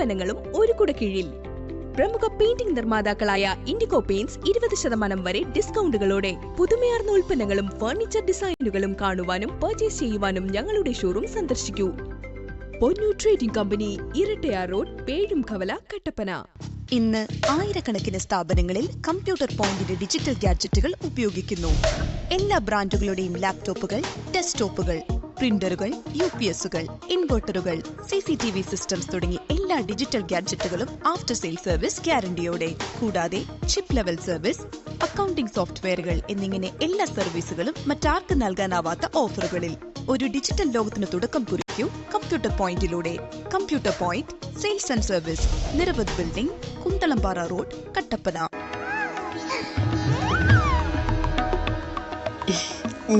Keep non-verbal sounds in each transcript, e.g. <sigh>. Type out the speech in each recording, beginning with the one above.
ഉൽപ്പന്നങ്ങളും ഒരു കുട കീഴിൽ. പ്രമുഖ പെയിന്റിംഗ് നിർമ്മാതാക്കളായ ഇൻഡിഗോ പെയിന്റ്സ് ഇരുപത് ശതമാനം വരെ ഡിസ്കൗണ്ടുകളോടെ പുതുമയാർന്ന ഉൽപ്പന്നങ്ങളും ഫർണിച്ചർ ഡിസൈനുകളും കാണുവാനും പർച്ചേസ് ചെയ്യുവാനും ഞങ്ങളുടെ ഷോറൂം സന്ദർശിക്കൂ. Ponnu trading company Irattayar road Pezhumkavala Kattappana. ഇന്ന് ആയിരക്കണക്കിന് സ്ഥാപനങ്ങളിൽ കമ്പ്യൂട്ടർ പോയിന്റിന്റെ ഡിജിറ്റൽ ഗാഡ്ജറ്റുകൾ ഉപയോഗിക്കുന്നു. എല്ലാ ബ്രാൻഡുകളുടെയും ലാപ്ടോപ്പുകൾ ഡെസ്ക്ടോപ്പുകൾ പ്രിന്ററുകൾ യു പി എസുകൾ ഇൻവെർട്ടറുകൾ C C T V systems തുടങ്ങി എല്ലാ ഡിജിറ്റൽ ഗാഡ്ജറ്റുകളും ആഫ്റ്റർ സെയിൽ സർവീസ് ഗ്യാരണ്ടിയോടെ. കൂടാതെ ചിപ്പ് ലെവൽ സർവീസ് അക്കൗണ്ടിംഗ് സോഫ്റ്റ്വെയറുകൾ എന്നിങ്ങനെ എല്ലാ സർവീസുകളും മറ്റാർക്ക് നൽകാനാവാത്ത ഓഫറുകളിൽ. ഒരു ഡിജിറ്റൽ ലോകത്തിന് തുടക്കം കുറിക്കൂ കമ്പ്യൂട്ടർ പോയിന്റിലൂടെ. Computer point sales and service Niravadhi building Kunthalampara road Kattappana.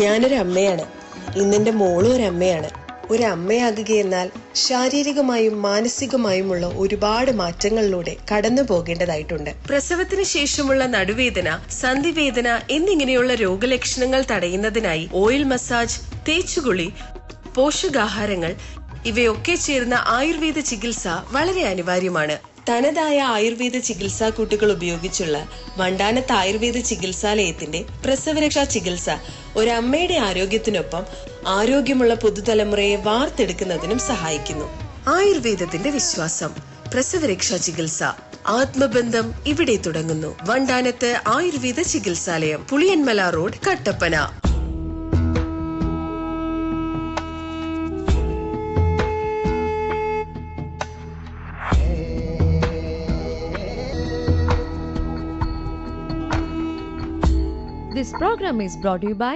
ഞാനൊരു അമ്മയാണ് ഇന്നെന്റെ മോളും ഒരു അമ്മയാണ്. ഒരു അമ്മയാകുകയെന്നാൽ ശാരീരികമായും മാനസികമായുമുള്ള ഒരുപാട് മാറ്റങ്ങളിലൂടെ കടന്നു പോകേണ്ടതായിട്ടുണ്ട്. പ്രസവത്തിന് ശേഷമുള്ള നടുവേദന സന്ധിവേദന എന്നിങ്ങനെയുള്ള രോഗലക്ഷണങ്ങൾ തടയുന്നതിനായി ഓയിൽ മസാജ് തേച്ചുകുളി പോഷകാഹാരങ്ങൾ ഇവയൊക്കെ ചേർന്ന ആയുർവേദ ചികിത്സ വളരെ അനിവാര്യമാണ്. തനതായ ആയുർവേദ ചികിത്സാ കൂട്ടുകൾ ഉപയോഗിച്ചുള്ള വണ്ടാനത്ത് ആയുർവേദ ചികിത്സാലയത്തിന്റെ പ്രസവരക്ഷാ ചികിത്സ ഒരമ്മയുടെ ആരോഗ്യത്തിനൊപ്പം ആരോഗ്യമുള്ള പുതുതലമുറയെ വാർത്തെടുക്കുന്നതിനും സഹായിക്കുന്നു. ആയുർവേദത്തിന്റെ വിശ്വാസം പ്രസവരക്ഷാ ചികിത്സ. ആത്മബന്ധം ഇവിടെ തുടങ്ങുന്നു. Vandanath Ayurveda Chikitsalayam Puliyanmala road Kattappana. This program is brought to you by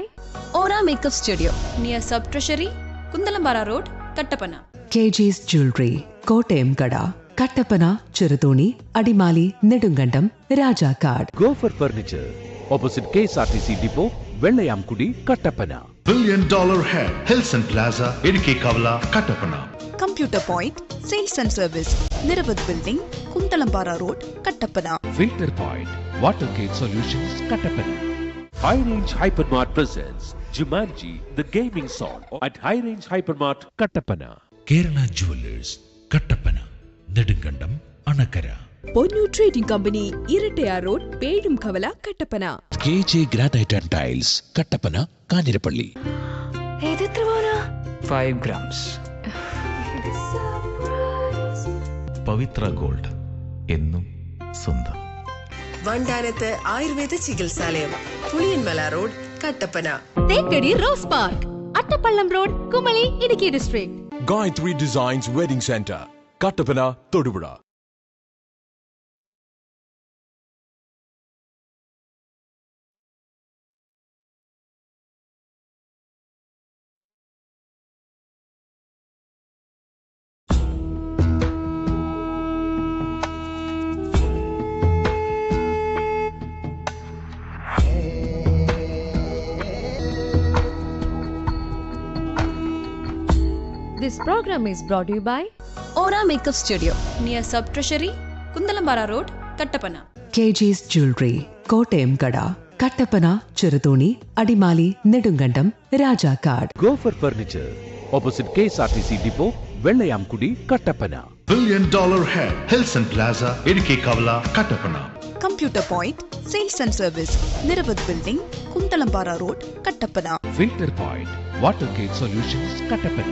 Aura Makeup Studio near Sub Treasury, Kundalambara Road, Kattapana. K G's jewellery Kottayam കട Kattappana Cheruthoni Adimali Nedumkandam Rajakkad Gopher furniture opposite K S R T C depot Vellayamkudy Kattappana Billion Dollar Head, Hilson plaza Idukki Kavala Kattappana computer point sales and service Niravadhi building Kunthalampara road Kattappana filter point water gate solutions Kattappana high range hypermart presents Jumanji the gaming zone at high range hypermart Kattappana Kerala jewellers Kattappana Nedumkandam Anakkara Ponnu trading company Irattayar road Pezhumkavala Kattappana. K J granite and tiles Kattappana Kanjirappally five grams Pavithra gold എന്നും സ്വന്തം. Vandanath Ayurveda Chikitsalayam Puliyanmala road Kattappana Thekkady rose park Attappallam road Kumily Idukki district Gayatri Designs Wedding Center, Kattapana, Todupura. This program is brought to you by Aura Makeup Studio near Sub Treasury, Kundalambara Road, Kattapana. K Jewelry, jewellery Kottayam കട Kattappana Cheruthoni Adimali Nedumkandam Rajakkad Gopher furniture opposite K S R T C depot Vellayamkudy Kattappana billion Dollar Head, Hilson Plaza, Idukki Kavala, Kattapana. Computer point sales and service Niravadhi building Kunthalampara road Kattappana filter point water gate solutions Kattappana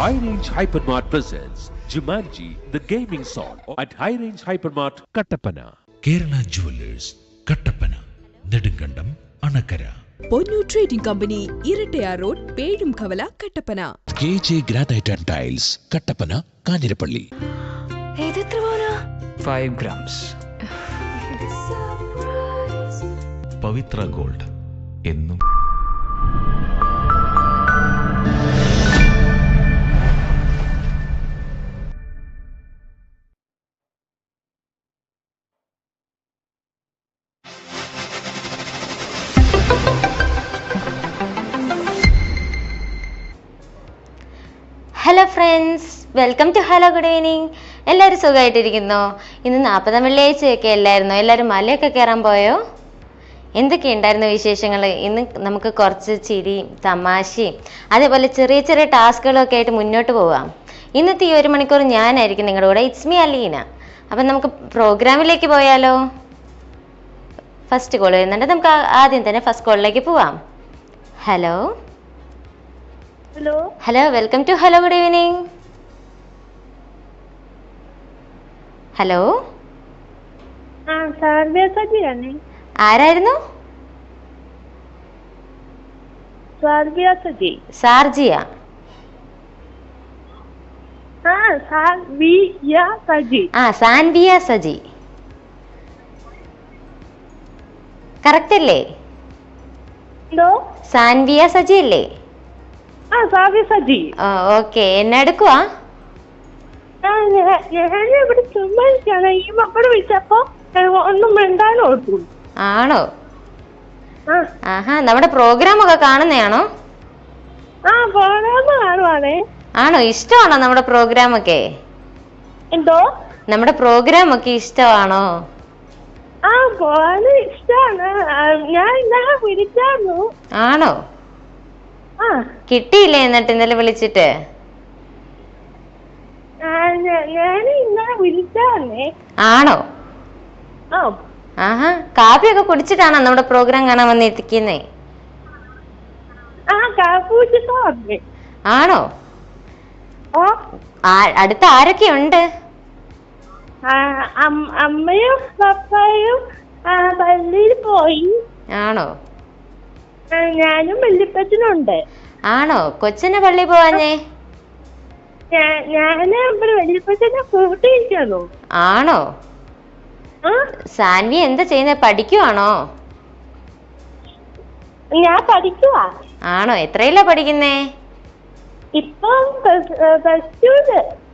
high range hypermart presents Jumanji the gaming zone at high range hypermart Kattappana Kerala jewellers Kattappana Nedumkandam Anakkara Ponnu trading company Irattayar road Pezhumkavala Kattappana K J granite and tiles Kattappana Kanjirappally five grams Pavithra gold എന്നും. Hello friends welcome to hello good evening. എല്ലാവരും സുഖമായിട്ടിരിക്കുന്നോ? ഇന്ന് നാൽപ്പതാം വെള്ളിയാഴ്ചയൊക്കെ അല്ലായിരുന്നോ? എല്ലാവരും മലയൊക്കെ കയറാൻ പോയോ? എന്തൊക്കെയുണ്ടായിരുന്നു വിശേഷങ്ങൾ ഇന്ന് നമുക്ക് കുറച്ച് ചിരിയും തമാശയും അതേപോലെ ചെറിയ ചെറിയ ടാസ്കുകളൊക്കെ ആയിട്ട് മുന്നോട്ട് പോവാം. ഇന്നത്തെ ഈ ഒരു മണിക്കൂർ ഞാനായിരിക്കും നിങ്ങളുടെ കൂടെ. It's me Aleena. അപ്പം നമുക്ക് പ്രോഗ്രാമിലേക്ക് പോയാലോ? ഫസ്റ്റ് കോൾ വരുന്നുണ്ട്. നമുക്ക് ആദ്യം തന്നെ ഫസ്റ്റ് കോളിലേക്ക് പോവാം. Hello hello. Hello welcome to hello good evening. Hello. ആരായിരുന്നു? സാർജിയ. ആ സജി. ആ സാൻവിയ സജി. കറക്റ്റ് അല്ലേ? സാൻവിയ സജി അല്ലേ? ആ സാർവ്യ സജി. ഓക്കെ. എന്നെ എടുക്കുവാ? ആ ഞാ- ഞാൻ ഇവിടെ ചുമ്മാ ഇരിക്കാണ്. ഈ മക്കൾ വിളിച്ചപ്പോ ഏ, ഒന്നും മിണ്ടാനും ഓർത്തു ആണോ? ആ. ആഹാ നമ്മുടെ പ്രോഗ്രാം ഒക്കെ കാണുന്നതാണോ? ആ പോകാമ കാണുവാണേ. ആണോ? ഇഷ്ടമാണോ നമ്മുടെ പ്രോഗ്രാം ഒക്കെ എന്തോ? നമ്മുടെ പ്രോഗ്രാം ഒക്കെ ഇഷ്ടമാണോ? ആ പോകാനും ഇഷ്ടാണ് ആ, ഞാൻ ഇന്നലെ വിളിച്ചായിരുന്നു. ആണോ? ആ കിട്ടിയില്ലേ എന്നിട്ട് ഇന്നലെ വിളിച്ചിട്ട്? ആണോ? ആ. കാപ്പി ഒക്കെ കുടിച്ചിട്ടാണോ നമ്മുടെ പ്രോഗ്രാം കാണാൻ വന്നിരിക്കുന്നേ ആണോ? അടുത്ത ആരൊക്കെ ഉണ്ട്? ആ, അം- അമ്മയും പപ്പയും പള്ളിയിൽ പോയി. ആണോ? ഞാനും വല്യപ്പച്ചനുണ്ട്. ആണോ? കൊച്ചിനെ പള്ളി പോവാഞ്ഞേ? ഞാ- ഞാൻ ഇവിടെ വല്യപ്പച്ചനെ കൂട്ടിയിരിക്കുന്നു. ആണോ? സാൻവി എന്താ ചെയ്യുന്നത് പഠിക്കുവാണോ? ഞാൻ പഠിക്കുവാ. ആണോ? എത്രയിലാ പഠിക്കുന്നേ? ഇപ്പം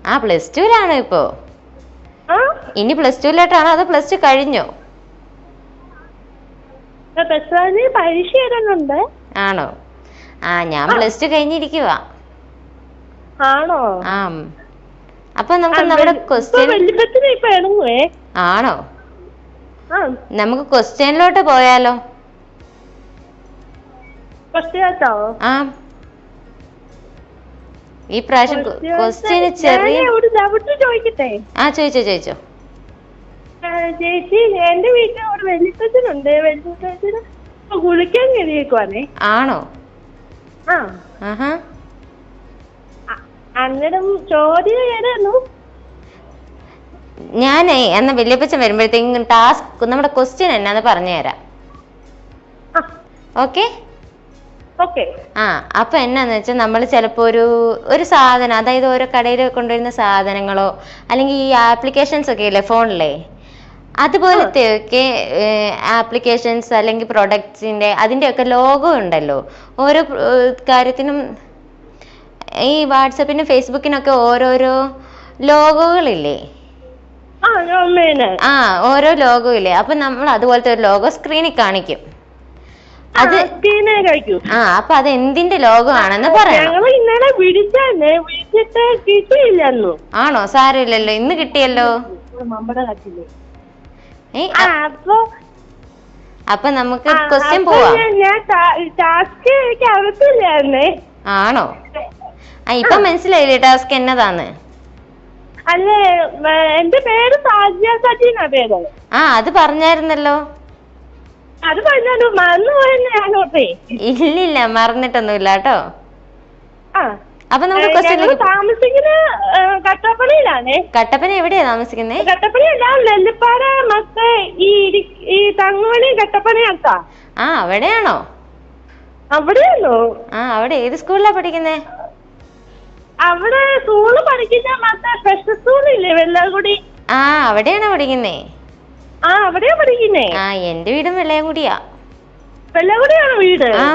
ആ പ്ലസ് ടുവിലാണോ ഇപ്പോ? ഇനി പ്ലസ് ടുവിലോട്ടാണോ? അതോ പ്ലസ് ടു കഴിഞ്ഞോ? പ്ലസ് വണ്ണിന് പരീക്ഷ എഴുതുന്നുണ്ട് ആണോ? ആ ഞാൻ പ്ലസ് ടു കഴിഞ്ഞിരിക്കുവാ. ആണോ? ആ അപ്പൊ നമുക്ക് നമ്മുടെ ക്വസ്റ്റ്യൻ ആണോ? നമുക്ക് ക്വസ്റ്റ്യനിലോട്ട് പോയാലോ? ആ. ഈ പ്രാവശ്യം ക്വസ്റ്റ്യന് ചെറിയ ആ ചോദിച്ചോ ചോദിച്ചോ. ചേച്ചി എന്റെ വീട്ടിൽ ഒരു ഉണ്ട് ഇപ്പൊ കുളിക്കാൻ കഴിയേക്കുവാണേ ആണോ? ആ. ആഹാ. അന്നേരം ചോദ്യം ഏതായിരുന്നു? ഞാനേ എന്നാ വല്യപ്പച്ചൻ വരുമ്പോഴത്തേക്കും ടാസ്ക് നമ്മുടെ ക്വസ്റ്റ്യൻ എന്നാന്ന് പറഞ്ഞുതരാം. ഓക്കെ? ആ അപ്പൊ എന്നാന്ന് വെച്ചാൽ നമ്മൾ ചിലപ്പോ ഒരു ഒരു സാധനം അതായത് ഓരോ കടയിൽ കൊണ്ടുവരുന്ന സാധനങ്ങളോ അല്ലെങ്കിൽ ഈ ആപ്ലിക്കേഷൻസ് ഒക്കെ ഇല്ലേ ഫോണിലെ? അതുപോലത്തെയൊക്കെ ആപ്ലിക്കേഷൻസ് അല്ലെങ്കിൽ പ്രൊഡക്ട്സിന്റെ അതിന്റെ ഒക്കെ ലോഗോ ഉണ്ടല്ലോ. ഓരോ കാര്യത്തിനും ഈ വാട്സപ്പിനും ഫേസ്ബുക്കിനൊക്കെ ഓരോരോ ലോഗോകളില്ലേ? ആ ഓരോ ലോഗോ ഇല്ലേ അപ്പൊ നമ്മൾ അതുപോലത്തെ ഒരു ലോഗോ സ്ക്രീനിൽ കാണിക്കും. അത് ആ അപ്പൊ അത് എന്തിന്റെ ലോഗോ ആണെന്ന് ഇന്നലെ വിളിച്ചിട്ട് കിട്ടിയില്ലെന്നു. ആണോ? സാരമില്ലല്ലോ. ഇന്ന് കിട്ടിയല്ലോ. നമ്മുടെ അപ്പൊ അപ്പൊ നമുക്ക് ക്വസ്റ്റ്യൻ പോവാം. ആണോ? ആ ഇപ്പൊ മനസ്സിലായില്ലേ ടാസ്ക് എന്നതാന്ന്? അല്ലേ ഏ, എന്റെ പേര് സാജിയ സജീന പേര്. ആ അത് പറഞ്ഞായിരുന്നല്ലോ. അത് പറഞ്ഞു മറന്നു പോയെന്ന് ഞാനോട്ടെ ഇല്ലില്ല മറന്നിട്ടൊന്നുമില്ല കേട്ടോ. ആ. അപ്പൊ നമുക്ക് ഞങ്ങൾ ക്വസ്റ്റ്യനിലേക്ക് താമസിക്കുന്ന ഏ, കട്ടപ്പനയിലാണേ. കട്ടപ്പന എവിടെയാ താമസിക്കുന്നത് കട്ടപ്പനയല്ല നെല്ലിപ്പാറ മറ്റേ ഈ ഈ തങ്ങോണി കട്ടപ്പനയാട്ടാ. ആ അവിടെയാണോ? അവിടെയാണോ? ആ അവിടെ ഏത് സ്കൂളിലാ പഠിക്കുന്നേ? അവിടെ സ്കൂൾ പഠിക്കുന്ന മറ്റേ സ്പെഷ്യൽ സ്കൂളില്ലേ വെള്ളാങ്കുടി ആ അവിടെയാണോ പഠിക്കുന്നേ? ആ അവിടെയാ പഠിക്കുന്നേ. ആ എന്റെ വീടും വെള്ളയംകുടിയാ വെള്ളാങ്കുടിയാണോ വീട്? ആ.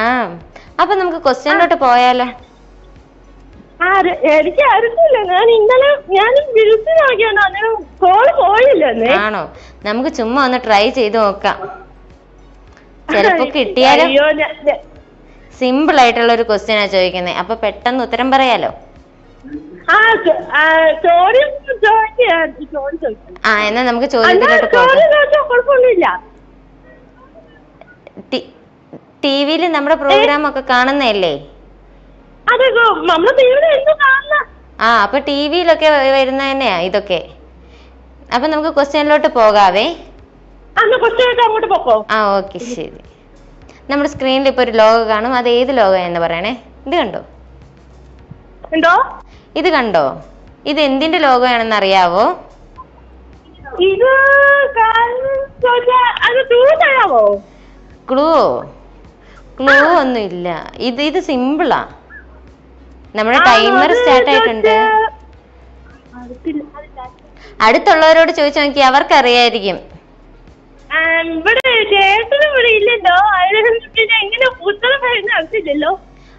ആ അപ്പൊ നമുക്ക് ക്വസ്റ്റ്യനിലോട്ട് പോയാലോ? ആ എനിക്ക് അറിയില്ല ഞാൻ ഇന്നലെ ഞാൻ വിളിച്ചു നോക്കിയാണ് അന്നേരം കോൾ പോയില്ലെന്നേ. ആണോ? നമുക്ക് ചുമ്മാ ഒന്ന് ട്രൈ ചെയ്ത് നോക്കാം. ചിലപ്പോ കിട്ടിയാലും? സിമ്പിൾ ആയിട്ടുള്ള ഒരു ക്വസ്റ്റ്യനാ ചോദിക്കുന്നത് അപ്പൊ പെട്ടെന്ന് ഉത്തരം പറയാലോ? ആ ആ, ആ എന്നാ നമുക്ക് ചോദ്യത്തിലോട്ട് പോകാം. ടി വിയിൽ നമ്മുടെ പ്രോഗ്രാം ഒക്കെ കാണുന്നതല്ലേ? ആ അപ്പൊ ടി വിയിലൊക്കെ വരുന്ന തന്നെയാ ഇതൊക്കെ. അപ്പൊ നമുക്ക് ക്വസ്റ്റ്യനിലോട്ട് പോകാവേ. ആ ഓക്കെ ശരി. നമ്മുടെ സ്ക്രീനിൽ ഇപ്പൊ ഒരു ലോഗോ കാണും. അത് ഏത് ലോഗോ എന്ന് പറയണേ? ഇത് കണ്ടോ? എന്തോ? ഇത് കണ്ടോ? ഇത് എന്തിന്റെ ലോഗോ ആണെന്ന് അറിയാവോ? ഇത് അത് തരാമോ ക്ലൂ ക്ലൂ ഒന്നും ഇല്ല ഇത് ഇത് സിമ്പിളാ. നമ്മുടെ ടൈമർ സ്റ്റാർട്ട് ആയിട്ടുണ്ട്. അടുത്തുള്ളവരോട് ചോദിച്ചു നോക്കി അവർക്ക് അറിയായിരിക്കും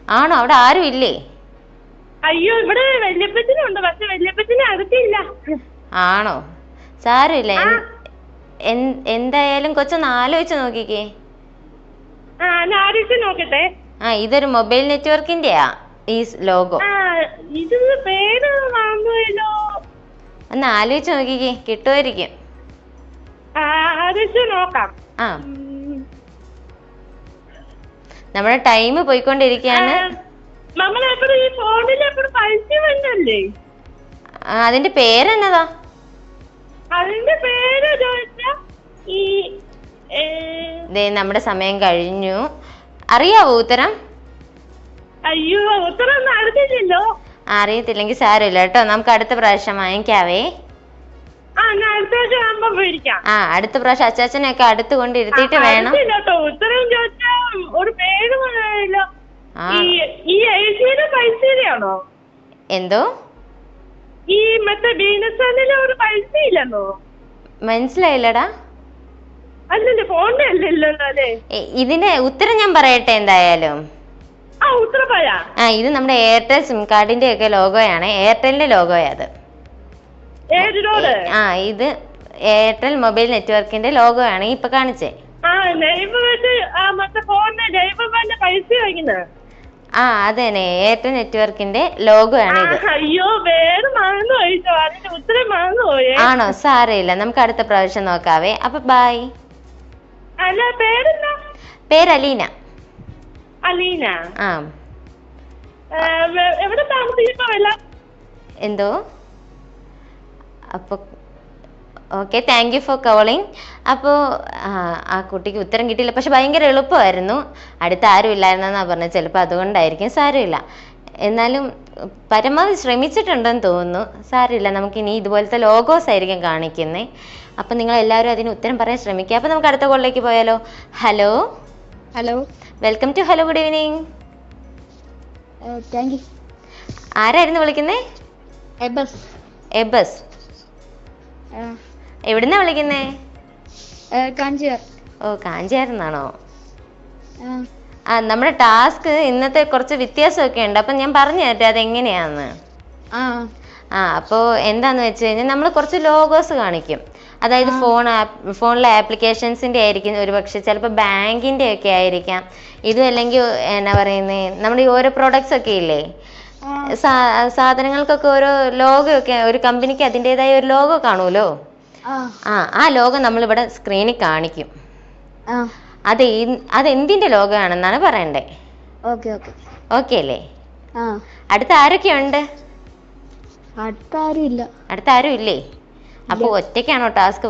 ആണോ? അവിടെ ആരും ഇല്ലേ? അയ്യോ ഇവിടെ വല്യപ്പച്ചനുണ്ട് പക്ഷെ വല്യപ്പച്ചനെ അറിയില്ല ആണോ? സാരമില്ല. എന്തായാലും കൊച്ചൊന്ന് ആലോചിച്ച് നോക്കിക്കേ. നോക്കട്ടെ. ആ ഇതൊരു മൊബൈൽ നെറ്റ്വർക്കിന്റെയാ ഈ ലോഗോ. ഇത് പേര് ഒന്ന് ആലോചിച്ച് നോക്കിക്കേ കിട്ടുമായിരിക്കും. നോക്കാം. ആ. നമ്മുടെ ടൈം പോയിക്കൊണ്ടിരിക്കുകയാണ്. അതിന്റെ പേരെന്നതാ? അതിന്റെ പേര് ചോദിച്ചാ? ഈ നമ്മുടെ സമയം കഴിഞ്ഞു. അറിയാവോ ഉത്തരം? അയ്യോ ഉത്തരം അറിഞ്ഞില്ലല്ലോ. അറിയത്തില്ലെങ്കിൽ സാരമില്ല കേട്ടോ. നമുക്ക് അടുത്ത പ്രാവശ്യം വാങ്ങിക്കാവേ. ആ അടുത്ത പ്രാവശ്യം അച്ചാച്ചനൊക്കെ അടുത്ത കൊണ്ടിരുത്തിട്ട് ഇരുത്തിയിട്ട് വേണം. എന്തോ? ഈ മറ്റേ മനസ്സിലായില്ലടാ. ഇതിന്റെ ഉത്തരം ഞാൻ പറയട്ടെ എന്തായാലും? ആ ഇത് നമ്മുടെ എയർടെൽ സിം കാർഡിന്റെ ഒക്കെ ലോഗോയാണ്. എയർടെലിന്റെ ലോഗോയാ അത്. ആ ഇത് എയർടെൽ മൊബൈൽ നെറ്റ്വർക്കിന്റെ ലോഗോ ആണ് ഇപ്പൊ കാണിച്ചേ. ആ അത് തന്നെ എയർടെൽ നെറ്റ്വർക്കിന്റെ ലോഗോ ആണ് ഇത്. അയ്യോ ആണോ? സാരമില്ല. നമുക്ക് അടുത്ത പ്രാവശ്യം നോക്കാവേ. അപ്പൊ ബായ് അല്ല പേരെന്താ? പേര് അലീന? അലീന ആ എവിടെ താമസിക്കുമ്പോ എന്തോ? അപ്പോൾ okay thank you for calling അപ്പോൾ ആ കുട്ടിക്ക് ഉത്തരം കിട്ടിയില്ല. പക്ഷെ ഭയങ്കര എളുപ്പമായിരുന്നു. അടുത്ത് ആരും ഇല്ലായിരുന്നെന്നാണ് പറഞ്ഞത്. ചിലപ്പോൾ അതുകൊണ്ടായിരിക്കും സാരമില്ല. എന്നാലും പരമാവധി ശ്രമിച്ചിട്ടുണ്ടെന്ന് തോന്നുന്നു. സാരമില്ല. നമുക്ക് ഇനി ഇതുപോലത്തെ ലോഗോസ് ആയിരിക്കും കാണിക്കുന്നത് അപ്പം നിങ്ങൾ എല്ലാവരും അതിന് ഉത്തരം പറയാൻ ശ്രമിക്കുക. അപ്പോൾ നമുക്ക് അടുത്ത കോളിലേക്ക് പോയാലോ? Hello hello welcome to hello good evening thank you ആരായിരുന്നു വിളിക്കുന്നേ? എബസ് എബസ് എവിടുന്നാ വിളിക്കുന്നേ? കാഞ്ചിയാർ. ഓ കാഞ്ചായിരുന്നാണോ ആ. നമ്മുടെ ടാസ്ക് ഇന്നത്തെ കുറച്ച് വ്യത്യാസമൊക്കെ ഉണ്ട്. അപ്പം ഞാൻ പറഞ്ഞു തരട്ടെ അതെങ്ങനെയാന്ന്? ആ. ആ അപ്പോൾ എന്താന്ന് വെച്ച് കഴിഞ്ഞാൽ നമ്മൾ കുറച്ച് ലോഗോസ് കാണിക്കും. അതായത് ഫോൺ ആപ്പ് ഫോണിലെ ആപ്ലിക്കേഷൻസിന്റെ ആയിരിക്കും ഒരു പക്ഷേ ചിലപ്പോൾ ബാങ്കിന്റെ ഒക്കെ ആയിരിക്കാം. ഇതും അല്ലെങ്കിൽ എന്നാ പറയുന്നത് നമ്മുടെ ഈ ഓരോ പ്രൊഡക്ട്സ് ഒക്കെ ഇല്ലേ? സാ- സാധനങ്ങൾക്കൊക്കെ ഓരോ ലോഗോ ഒക്കെ ഒരു കമ്പനിക്ക് അതിന്റെതായ ഒരു ലോഗോ കാണുമല്ലോ? ആ. ആ ലോഗം നമ്മളിവിടെ സ്ക്രീനിൽ കാണിക്കും. അത് അതെന്തിന്റെ ലോഗോ ആണെന്നാണ് പറയണ്ടേ? ഓക്കെ അല്ലേ? അടുത്ത ആരൊക്കെയുണ്ട് അടുത്ത ആരും ഇല്ല. അടുത്ത ആരും ഇല്ലേ? അപ്പോൾ ഒറ്റയ്ക്കാണോ ടാസ്ക്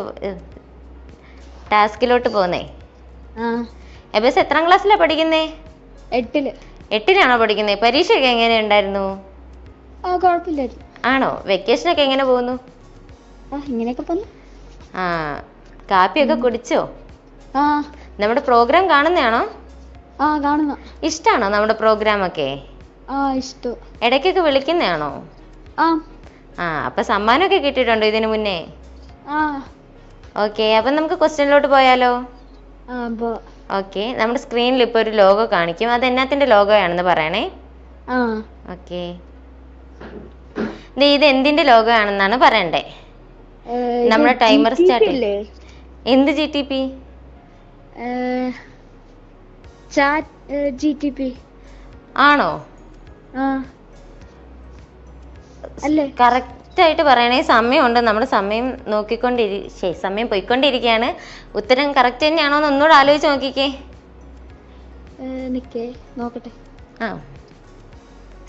ടാസ്കിലോട്ട് പോകുന്നേ? ആ. എബസ് എത്രാം ക്ലാസ്സിലാ പഠിക്കുന്നേ? എട്ടിൽ. എട്ടിലാണോ പഠിക്കുന്നേ? പരീക്ഷയൊക്കെ എങ്ങനെ ഉണ്ടായിരുന്നു? ആണോ? വെക്കേഷൻ ഒക്കെ എങ്ങനെ പോകുന്നു? ഇങ്ങനെയൊക്കെ പോന്നു. ആ കാപ്പിയൊക്കെ കുടിച്ചോ? നമ്മുടെ പ്രോഗ്രാം കാണുന്നതാണോ? ഇഷ്ടമാണോ നമ്മുടെ പ്രോഗ്രാം ഒക്കെ? ഇടയ്ക്കൊക്കെ വിളിക്കുന്നതാണോ? ആ അപ്പൊ സമ്മാനമൊക്കെ കിട്ടിയിട്ടുണ്ടോ ഇതിനു മുന്നേ? ഓക്കെ അപ്പൊ നമുക്ക് ക്വസ്റ്റ്യനിലോട്ട് പോയാലോ? ഓക്കെ നമ്മുടെ സ്ക്രീനിൽ ഇപ്പൊ ഒരു ലോഗോ കാണിക്കും. അത് എന്നാത്തിന്റെ ലോഗോ ആണെന്ന് പറയണേ ഓക്കെ. ഇത് എന്തിന്റെ ലോഗോ ആണെന്നാണ് പറയണ്ടേ നമ്മുടെ ടൈമർ സ്റ്റാർട്ട്? എന്ത് G T P chat G T P ആണോ? കറക്റ്റ് ആയിട്ട് പറയണേ സമയമുണ്ട്. നമ്മുടെ സമയം നോക്കിക്കൊണ്ടിരി ശരി സമയം പോയിക്കൊണ്ടിരിക്കുകയാണ് ഉത്തരം കറക്റ്റ് തന്നെയാണോ എന്ന് ഒന്നുകൂടെ ആലോചിച്ച് നോക്കിക്കേ. നിക്കേ. നോക്കട്ടെ. ആ.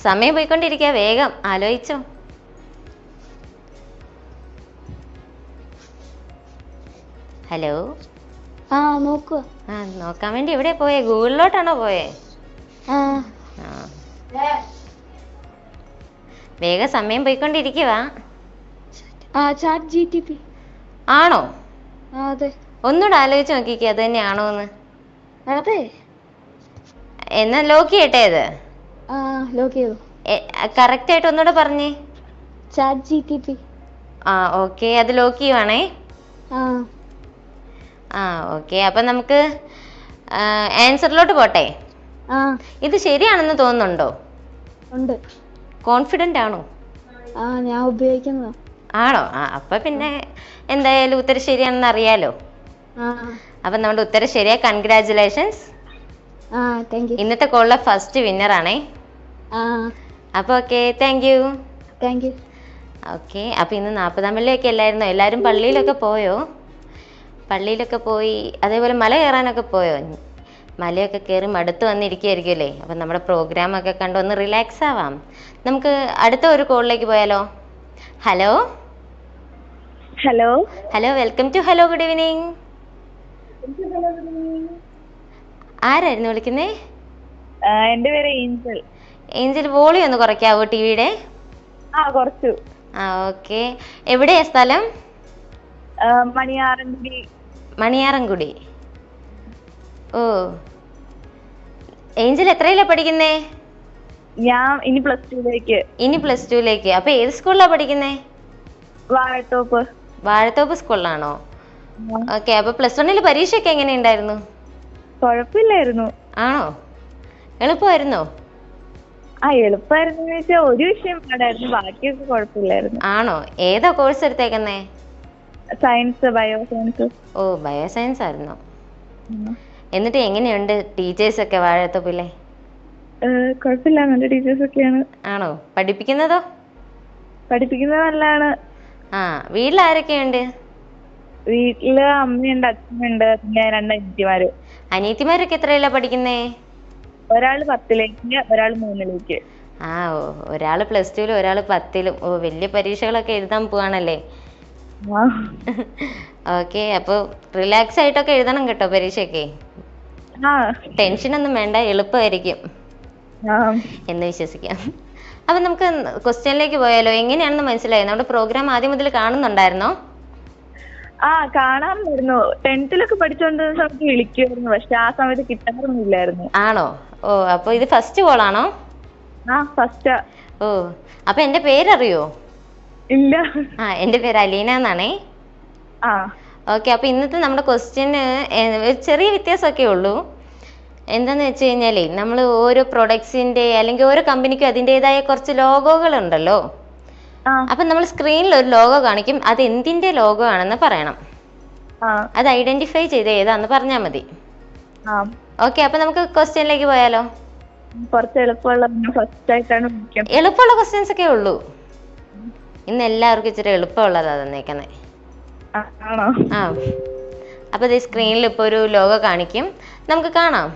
സമയം പോയിക്കൊണ്ടിരിക്കുക വേഗം ആലോചിച്ചോ. ഹലോ? ആ നോക്കുക ആ നോക്കാൻ വേണ്ടി എവിടെ പോയേ? ഗൂഗിളിലോട്ടാണോ പോയേ? ആ. ആ. വേഗം സമയം പോയിക്കൊണ്ടിരിക്കുവാ. ആ ചാറ്റ് ജി ടി പി ആണോ? ഒന്നുകൂടെ ആലോചിച്ച് നോക്കിക്കേ അത് തന്നെയാണോ എന്ന്. അതെ. എന്നാ ലോക്ക് ചെയ്യട്ടെ ലോക്ക് ചെയ്തു. കറക്റ്റ് ആയിട്ട് ഒന്നുകൂടെ പറഞ്ഞേ. ചാറ്റ് ജി ടി പി ആ ഓക്കെ അത് ലോക്ക് ചെയ്യുവാണേ. ആ. ഓക്കെ അപ്പം നമുക്ക് ആൻസറിലോട്ട് പോട്ടെ. ഇത് ശരിയാണെന്ന് തോന്നുന്നുണ്ടോ? ഉണ്ട്. കോൺഫിഡന്റ് ആണോ? ആ ഞാൻ ഉപയോഗിക്കുന്നത് ആണോ? ആ അപ്പൊ പിന്നെ എന്തായാലും ഉത്തരം ശരിയാണെന്ന് അറിയാലോ. അപ്പൊ നമ്മുടെ ഉത്തരം ശരിയാ. താങ്ക് ഇന്നത്തെ കോളിലെ ഫസ്റ്റ് വിന്നർ ആണേ. അപ്പൊ okay thank you thank you okay അപ്പൊ ഇന്ന് നാൽപ്പതാം പള്ളിയൊക്കെ അല്ലായിരുന്നോ? എല്ലാരും പള്ളിയിലൊക്കെ പോയോ? പള്ളിയിലൊക്കെ പോയി അതേപോലെ മല കയറാനൊക്കെ പോയോ? മലയൊക്കെ കയറി മടുത്ത് വന്നിരിക്കുകയായിരിക്കും അല്ലേ അപ്പം നമ്മുടെ പ്രോഗ്രാമൊക്കെ കണ്ട് ഒന്ന് റിലാക്സ് ആവാം. നമുക്ക് അടുത്ത ഒരു കോളിലേക്ക് പോയാലോ? Hello hello hello welcome to hello good evening ആരായിരുന്നു വിളിക്കുന്നേ? എന്റെ പേര് ഏഞ്ചൽ ഏഞ്ചൽ വോളി ഒന്ന് കുറയ്ക്കാവോ ടി വിയുടെ ആ കുറച്ചു. ആ ഓക്കെ എവിടെയാ സ്ഥലം? മണിയാറൻകുടി. മണിയാറൻകുടി. ഓ. ഏഞ്ചൽ എത്രയിലാ പഠിക്കുന്നേ? ഞാൻ ഇനി പ്ലസ് ടുലേക്ക് ഇനി പ്ലസ് ടുലേക്ക് അപ്പൊ ഏത് സ്കൂളിലാ പഠിക്കുന്നേ? വാഴത്തോപ്പ്. വാഴത്തോപ്പ് സ്കൂളിലാണോ ഓക്കെ അപ്പൊ പ്ലസ് വണ്ണിൽ പരീക്ഷയൊക്കെ എങ്ങനെയുണ്ടായിരുന്നു? കുഴപ്പമില്ലായിരുന്നു. ആണോ? എളുപ്പമായിരുന്നോ? ആ എളുപ്പമായിരുന്നു വെച്ചാൽ ഒരു വിഷയം പാടായിരുന്നു ബാക്കിയൊക്കെ കുഴപ്പമില്ലായിരുന്നു. ആണോ? ഏതാ കോഴ്സ് എടുത്തേക്കുന്നേ? സയൻസ് ബയോ സയൻസ് ഓ ബയോ സയൻസ് ആയിരുന്നോ എന്നിട്ട് എങ്ങനെയുണ്ട് ടീച്ചേഴ്സ് ഒക്കെ വാഴത്തോപ്പിലെ കുഴപ്പമില്ല നല്ല ടീച്ചേഴ്സ് ഒക്കെയാണ് ആണോ? പഠിപ്പിക്കുന്നതോ? പഠിപ്പിക്കുന്നത് നല്ലതാണ് ആ വീട്ടിൽ ആരൊക്കെയുണ്ട് വീട്ടിൽ അമ്മയുണ്ട് അച്ഛനുണ്ട് പിന്നെ രണ്ട് അനിയത്തിമാര്. അനിയത്തിമാരൊക്കെ എത്രയല്ല പഠിക്കുന്നേ? ഒരാൾ പത്തിലേക്ക് ഒരാൾ മൂന്നിലേക്ക്. ആ ഓ ഒരാൾ പ്ലസ് ടുവിലും ഒരാൾ പത്തിലും. ഓ വലിയ പരീക്ഷകളൊക്കെ എഴുതാൻ പോവാണല്ലേ? ഓക്കെ <laughs> അപ്പൊ റിലാക്സ് ആയിട്ടൊക്കെ എഴുതണം കേട്ടോ പരീക്ഷയൊക്കെ. ടെൻഷൻ ഒന്നും വേണ്ട എളുപ്പമായിരിക്കും. എന്ന് വിശ്വസിക്കാം. അപ്പൊ നമുക്ക് ക്വസ്റ്റ്യനിലേക്ക് പോയാലോ? എങ്ങനെയാണെന്ന് മനസ്സിലായി? നമ്മുടെ പ്രോഗ്രാം ആദ്യം മുതൽ കാണുന്നുണ്ടായിരുന്നോ? ആ കാണാമായിരുന്നു. ടെൻത്തിലൊക്കെ പഠിച്ചോണ്ടിരുന്ന സമയത്ത് വിളിക്കുമായിരുന്നു പക്ഷെ ആ സമയത്ത് കിട്ടാറൊന്നുമില്ലായിരുന്നു. ആണോ? ഓ അപ്പൊ ഇത് ഫസ്റ്റ് കോളാണോ ആ ഫസ്റ്റ് ഓ അപ്പൊ എന്റെ പേരറിയോ? ഇല്ല. ആ എന്റെ പേര് അലീന എന്നാണേ. ആ. ഓക്കെ അപ്പൊ ഇന്നത്തെ നമ്മുടെ ക്വസ്റ്റ്യന് ചെറിയ വ്യത്യാസമൊക്കെ ഉള്ളൂ. എന്താന്ന് വെച്ച് കഴിഞ്ഞാലേ നമ്മൾ ഓരോ പ്രൊഡക്ട്സിന്റെ അല്ലെങ്കിൽ ഓരോ കമ്പനിക്കും അതിന്റെതായ കുറച്ച് ലോഗോകൾ ഉണ്ടല്ലോ. അപ്പൊ നമ്മൾ സ്ക്രീനിൽ ഒരു ലോഗോ കാണിക്കും. അത് എന്തിന്റെ ലോഗോ ആണെന്ന് പറയണം. അത് ഐഡന്റിഫൈ ചെയ്ത് ഏതാന്ന് പറഞ്ഞാൽ മതി. ഓക്കെ അപ്പൊ നമുക്ക് ക്വസ്റ്റ്യനിലേക്ക് പോയാലോ? കുറച്ച് എളുപ്പമുള്ള ഫസ്റ്റ് ആയിട്ടാണ് എളുപ്പമുള്ള ക്വസ്റ്റ്യൻസ് ഒക്കെ ഉള്ളൂ. ഇന്ന് എല്ലാവർക്കും ഇച്ചിരി എളുപ്പമുള്ളതാ തന്നേക്കുന്നേ. ആ അപ്പൊ ഇത് സ്ക്രീനിൽ ഇപ്പൊ ഒരു ലോഗോ കാണിക്കും. നമുക്ക് കാണാം.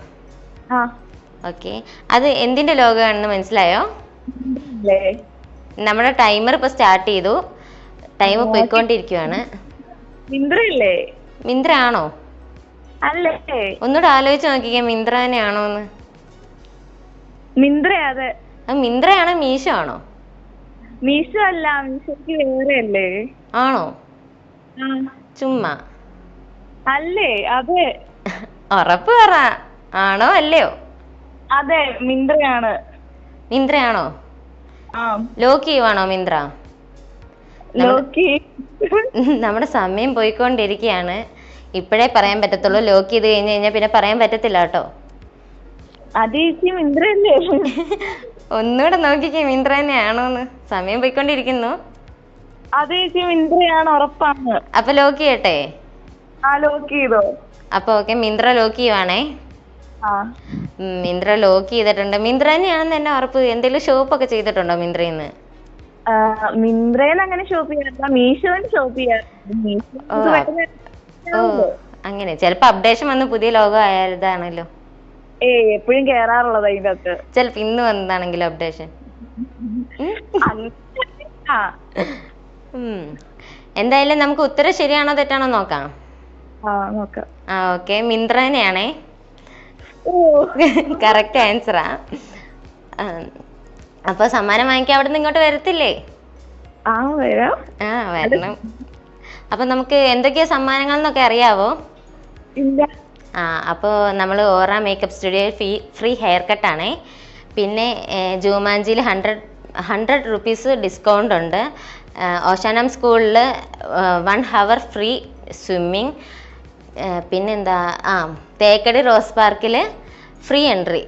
ഓക്കെ. അത് എന്തിന്റെ ലോഗോ ആണെന്ന് മനസ്സിലായോ? നമ്മുടെ ടൈമർ ഇപ്പൊ സ്റ്റാർട്ട് ചെയ്തു. ടൈം പോയിക്കൊണ്ടിരിക്കുവാണ്. മിന്ദ്ര ആണോ ഒന്നുകൂടെ ആലോചിച്ച് നോക്കിക്കേ മിന്ദ്ര തന്നെയാണോന്ന് മിന്ദ്രയാണോ മീശോ ആണോ മീശോ അല്ല മീശോക്ക് വേറെ അല്ലേ ആണോ ചുമ്മാ. അല്ലേ? അതെ. <laughs> ഉറപ്പ് പറ. ആണോ അല്ലയോ? അതെ മിന്ത്രയാണ്. മിന്ത്രയാണോ? ലോക്കിയുവാണോ മിന്ദ്ര മിന്ത്ര? ലോക്കി <laughs> നമ്മുടെ സമയം പോയിക്കൊണ്ടിരിക്കുകയാണ് ഇപ്പോഴേ പറയാൻ പറ്റത്തുള്ളൂ. ലോക്ക് ചെയ്ത് കഴിഞ്ഞ് കഴിഞ്ഞാൽ പിന്നെ പറയാൻ പറ്റത്തില്ല കേട്ടോ. അത് <laughs> ഒന്നുകൂടെ നോക്കിക്കേ മിന്ത്ര തന്നെയാണോന്ന്. സമയം പോയിക്കൊണ്ടിരിക്കുന്നു. അതെ ചേച്ചി മിന്ത്രയാണ് ഉറപ്പാണ്. അപ്പൊ ലോക്ക് ചെയ്യട്ടെ? ആ ലോക്ക് ചെയ്തോ? അപ്പൊ ഓക്കെ മിന്ത്ര ലോക്ക് ചെയ്യുവാണേ. മിന്ത്ര ലോക്ക് ചെയ്തിട്ടുണ്ട്. മിന്ത്ര തന്നെയാണെന്ന് തന്നെ ഉറപ്പ് എന്തെങ്കിലും ഷോപ്പ് ഒക്കെ ചെയ്തിട്ടുണ്ടോ മിന്ത്രയിന്ന് മിന്ത്രയിൽ അങ്ങനെ ഷോപ്പ് ചെയ്യാറില്ല. മീഷോയിൽ ഷോപ്പ് ചെയ്യാറുണ്ട്. അങ്ങനെ. ചിലപ്പോ അപ്ഡേഷൻ വന്ന് പുതിയ ലോഗോ ആയതാണല്ലോ. ഏയ് എപ്പോഴും കേറാറുള്ളത് അതിന്റെ അകത്ത് ചിലപ്പോ ഇന്ന് വന്നതാണെങ്കിലും അപ്ഡേഷൻ. എന്തായാലും നമുക്ക് ഉത്തരം ശരിയാണോ തെറ്റാണോ നോക്കാം. ആ ഓക്കെ. മിന്ത്രനെയാണേ. കറക്റ്റ് ആൻസറാ അപ്പൊ സമ്മാനം വാങ്ങിക്കാൻ അവിടെ നിന്ന് ഇങ്ങോട്ട് വരത്തില്ലേ? ആ വരാം. ആ വരണം. അപ്പൊ നമുക്ക് എന്തൊക്കെയാ സമ്മാനങ്ങൾ എന്നൊക്കെ അറിയാവോ? ഇല്ല. അപ്പോൾ നമ്മൾ ഓറ മേക്കപ്പ് സ്റ്റുഡിയോയിൽ ഫീ ഫ്രീ ഹെയർ കട്ടാണേ പിന്നെ ജൂമാഞ്ചിയിൽ ഹൺഡ്രഡ് ഹൺഡ്രഡ് റുപ്പീസ് ഡിസ്കൗണ്ട് ഉണ്ട്. ഓശാനം സ്കൂളിൽ വൺ ഹവർ ഫ്രീ സ്വിമ്മിങ് പിന്നെന്താ ആ തേക്കടി റോസ് പാർക്കിൽ ഫ്രീ എൻട്രി